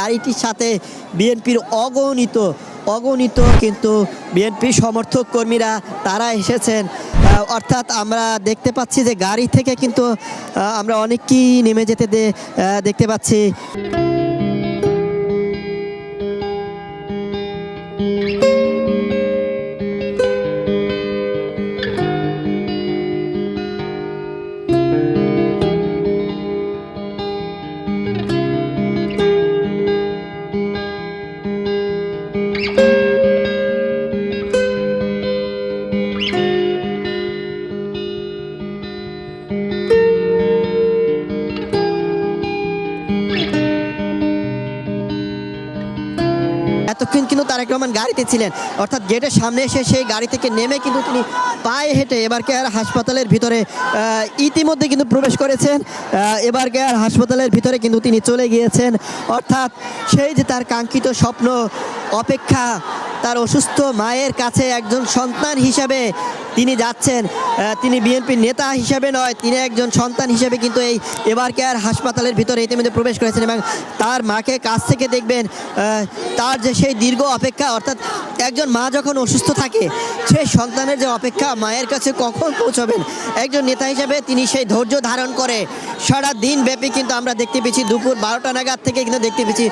গাড়িটির সাথে বিএনপির অগণিত অগণিত কিন্তু বিএনপি সমর্থক কর্মীরা তারা এসেছেন। অর্থাৎ আমরা দেখতে পাচ্ছি যে গাড়ি থেকে কিন্তু আমরা অনেককেই নেমে যেতে দেখতে পাচ্ছি। এতক্ষণ কিন্তু তারেক রহমান গাড়িতে ছিলেন। অর্থাৎ গেটের সামনে এসে সেই গাড়ি থেকে নেমে কিন্তু তিনি পায়ে হেঁটে এবার কেয়ার হাসপাতালের ভিতরে ইতিমধ্যে কিন্তু প্রবেশ করেছেন। এবার কেয়ার হাসপাতালের ভিতরে কিন্তু তিনি চলে গিয়েছেন। অর্থাৎ সেই যে তার কাঙ্ক্ষিত স্বপ্ন, অপেক্ষা তার অসুস্থ মায়ের কাছে একজন সন্তান হিসাবে তিনি যাচ্ছেন। তিনি বিএনপির নেতা হিসাবে নয়, তিনি একজন সন্তান হিসেবে কিন্তু এই এবার কেয়ার হাসপাতালের ভিতরে ইতিমধ্যে প্রবেশ করেছেন এবং তার মাকে কাছ থেকে দেখবেন তার যে সেই দীর্ঘ অপেক্ষা, অর্থাৎ একজন মা যখন অসুস্থ থাকে, সেই সন্তানের যে অপেক্ষা মায়ের কাছে কখন পৌঁছবেন? একজন নেতা হিসেবে তিনি সেই ধৈর্য ধারণ করে সারা দিন ব্যাপী কিন্তু আমরা দেখতে পেয়েছি, দুপুর বারোটা নাগাদ থেকে কিন্তু দেখতে পেয়েছি।